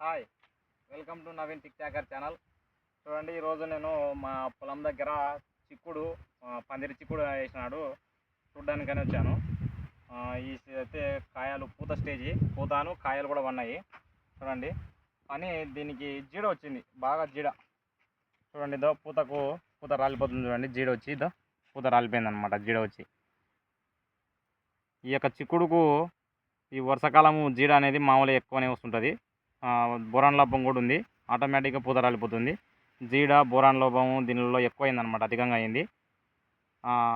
Hi welcome to Naveen tick talker channel. చూడండి ఈరోజు నేను మా పొలం దగ్గర చిక్కుడు పందిరి చిక్కుడు వేసినాడు. చూడ్డానికని వచ్చాను. ఈ సీ- అయితే కాయలు పూత స్టేజి పూతాను కాయలు కూడా ఉన్నాయి చూడండి కానీ దీనికి జీడ వచ్చింది బాగా జీడ. చూడండి ఇదో పూతకు పూత రాలిపోతుంది చూడండి జీడ వచ్చి ఇదో పూత రాలిపోయింది అనమాట జీడ వచ్చి. ఈ యొక్క చిక్కుడుకు ఈ వర్షాకాలము జీడ అనేది మామూలుగా ఎక్కువనే వస్తుంటుంది. బోరాన్ లోపం కూడా ఉంది. ఆటోమేటిక్గా పూత రాలిపోతుంది. జీడ బోరాన్ లోపము దీనిలో ఎక్కువైంది అనమాట అధికంగా అయింది.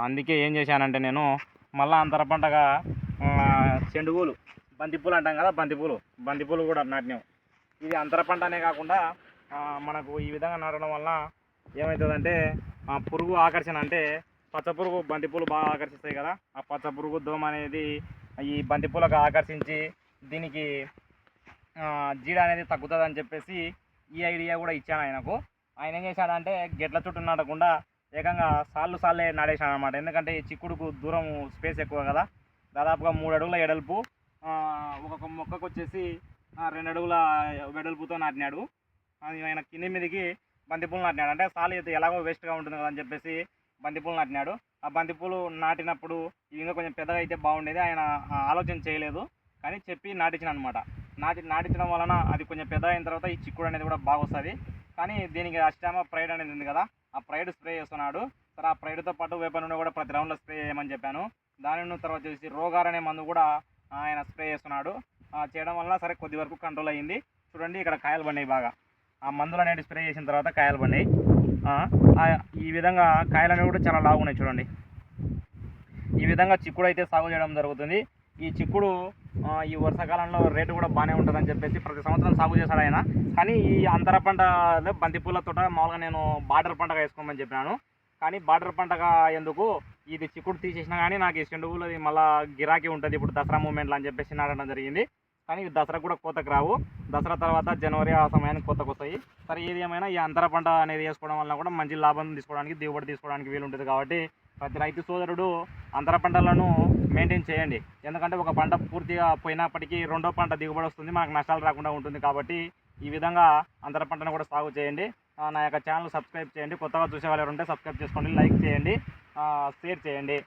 అందుకే ఏం చేశానంటే నేను మళ్ళీ అంతర పంటగా ఆ, చెండుపూలు బంతిపూలు అంటాం కదా బంతిపూలు బంతిపూలు కూడా నాటినాం. ఇది అంతర పంట అనే కాకుండా మనకు ఈ విధంగా నాటడం వల్ల ఏమవుతుందంటే పురుగు ఆకర్షణ అంటే పచ్చ పురుగు బంతిపూలు బాగా ఆకర్షిస్తాయి కదా. ఆ పచ్చ పురుగు దోమ అనేది ఈ బంతిపూలకు ఆకర్షించి దీనికి జీడ అనేది తగ్గుతుంది అని చెప్పేసి ఈ ఐడియా కూడా ఇచ్చాను ఆయనకు. ఆయన ఏం చేశాడంటే గెట్ల చుట్టూ నాటకుండా ఏకంగా సాళ్ళు సాళ్ళే నాడేశాను అనమాట ఎందుకంటే ఈ చిక్కుడుకు దూరం స్పేస్ ఎక్కువ కదా. దాదాపుగా మూడు అడుగుల ఎడల్పు ఒక్కొక్క మొక్కకు వచ్చేసి రెండు అడుగుల వెడల్పుతో నాటినాడు. ఆయన కింది మీదకి బంతిపూలు నాటినాడు. అంటే సాలు అయితే ఎలాగో వేస్ట్గా ఉంటుంది కదా అని చెప్పేసి బంతిపూలు నాటినాడు. ఆ బంతిపూలు నాటినప్పుడు ఇంకా కొంచెం పెద్దగా అయితే బాగుండేది. ఆయన ఆలోచన చేయలేదు. కానీ చెప్పి నాటించిన అనమాట నాటి నాటించడం వలన అది కొంచెం పెద్ద అయిన తర్వాత ఈ చిక్కుడు అనేది కూడా బాగా వస్తుంది కానీ దీనికి అష్టామ ప్రైడ్ అనేది ఉంది కదా ఆ ప్రైడ్ స్ప్రే చేస్తున్నాడు. సరే ఆ ప్రైడ్తో పాటు వేప నూనె కూడా ప్రతి రౌండ్లో స్ప్రే చేయమని చెప్పాను. దాని తర్వాత వచ్చేసి రోగార్ అనే మందు కూడా ఆయన స్ప్రే చేస్తున్నాడు. చేయడం వల్ల సరే కొద్ది వరకు కంట్రోల్ అయ్యింది చూడండి ఇక్కడ కాయలు పడినాయి బాగా. ఆ మందులు అనేవి స్ప్రే చేసిన తర్వాత కాయలు పడినాయి. ఈ విధంగా కాయలు అనేవి కూడా చాలా లాగున్నాయి చూడండి. ఈ విధంగా చిక్కుడు అయితే సాగు చేయడం జరుగుతుంది. ఈ చిక్కుడు ఈ వర్షాకాలంలో రేటు కూడా బాగానే ఉంటుందని చెప్పేసి ప్రతి సంవత్సరం సాగు చేశాడు ఆయన. కానీ ఈ అంతర పంటలో బంతిపూల తోట మామూలుగా నేను బార్డర్ పంటగా వేసుకోమని చెప్పినాను. కానీ బార్డర్ పంటగా ఎందుకు ఇది చిక్కుడు తీసేసినా కానీ నాకు ఈ చెండువులది మళ్ళీ గిరాకీ ఉంటుంది. ఇప్పుడు దసరా మూమెంట్లో అని చెప్పేసి నాటడం జరిగింది. కానీ ఇవి దసరా కూడా కోతకు రావు. దసరా తర్వాత జనవరి ఆ సమయానికి కోతకు వస్తాయి. సరే ఏది ఏమైనా ఈ అంతర పంట అనేది వేసుకోవడం వల్ల కూడా మంచి లాభం తీసుకోవడానికి దిగుబడి తీసుకోవడానికి వీలు ఉంటుంది కాబట్టి ప్రతి రైతు సోదరుడు అంతర పంటలను మెయింటైన్ చేయండి. ఎందుకంటే ఒక పంట పూర్తిగా పోయినప్పటికీ రెండో పంట దిగుబడి వస్తుంది మనకు నష్టాలు రాకుండా ఉంటుంది కాబట్టి ఈ విధంగా అంతర పంటను కూడా సాగు చేయండి. నా యొక్క ఛానల్ సబ్స్క్రైబ్ చేయండి. కొత్తగా చూసే వాళ్ళు ఉంటే సబ్స్క్రైబ్ చేసుకోండి లైక్ చేయండి షేర్ చేయండి.